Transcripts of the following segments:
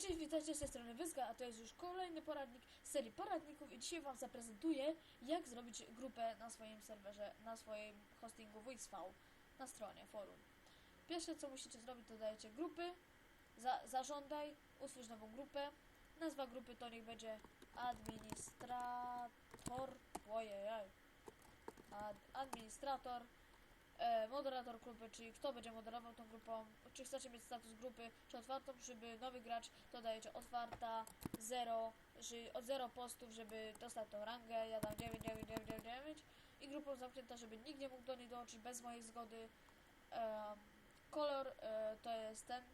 Cześć, witajcie z tej strony Wyzga, a to jest już kolejny poradnik z serii poradników i dzisiaj Wam zaprezentuję, jak zrobić grupę na swoim serwerze, na swoim hostingu WXV, na stronie forum. Pierwsze, co musicie zrobić, to dajecie grupy, za, zażądaj, utwórz nową grupę, nazwa grupy to niech będzie administrator, ad, administrator, e, moderator grupy, czyli kto będzie moderował tą grupą, czy chcecie mieć status grupy, czy otwartą, żeby nowy gracz, to dajecie otwarta, 0, że od 0 postów, żeby dostać tą rangę, ja dam 9, 9, 9, 9, 9 i grupą zamknięta, żeby nikt nie mógł do niej dołączyć bez mojej zgody. E, kolor e, to jest ten,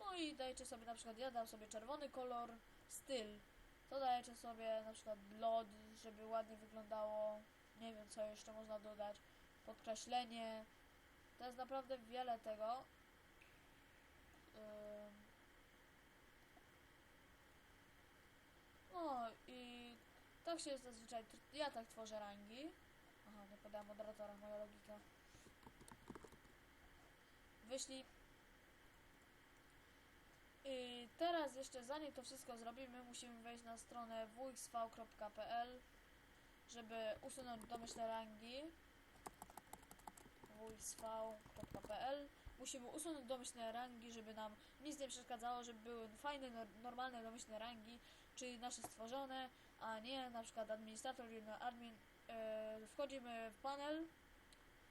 no i dajecie sobie na przykład, ja dam sobie czerwony kolor, styl, to dajecie sobie na przykład blood, żeby ładnie wyglądało, nie wiem co jeszcze można dodać, podkreślenie, to jest naprawdę wiele tego. No i tak się zazwyczaj, ja tak tworzę rangi. Aha, nie podałem moderatora, moja logika. Wyślij. I teraz jeszcze zanim to wszystko zrobimy, musimy wejść na stronę wxv.pl, żeby usunąć domyślne rangi wxv.pl Musimy usunąć domyślne rangi, żeby nam nic nie przeszkadzało, żeby były fajne, nor- normalne domyślne rangi, czyli nasze stworzone, a nie na przykład administrator admin. E, wchodzimy w panel,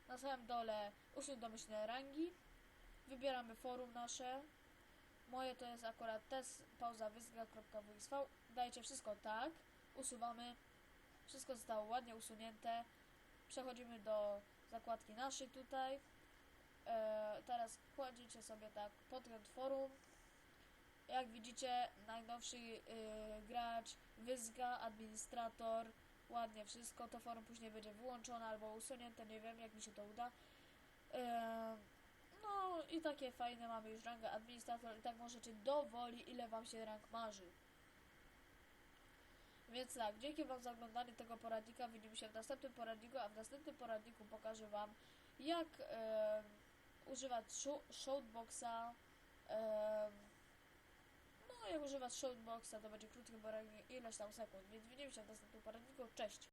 na samym dole usunąć domyślne rangi, wybieramy forum nasze, moje to jest akurat test pauza dajcie wszystko tak, usuwamy, wszystko zostało ładnie usunięte, przechodzimy do zakładki naszej tutaj. E, teraz kładziecie sobie tak podgląd forum. Jak widzicie, najnowszy y, gracz, wyzga, administrator, ładnie wszystko. To forum później będzie wyłączone albo usunięte, nie wiem jak mi się to uda. E, no i takie fajne mamy już rangę administrator i tak możecie dowoli ile wam się rank marzy. Więc tak, dzięki Wam za oglądanie tego poradnika. Widzimy się w następnym poradniku, a w następnym poradniku pokażę Wam, jak em, używać sho- shoutboxa. em, no, jak używać shoutboxa, to będzie krótki poradnik, ileś tam sekund. Więc widzimy się w następnym poradniku. Cześć!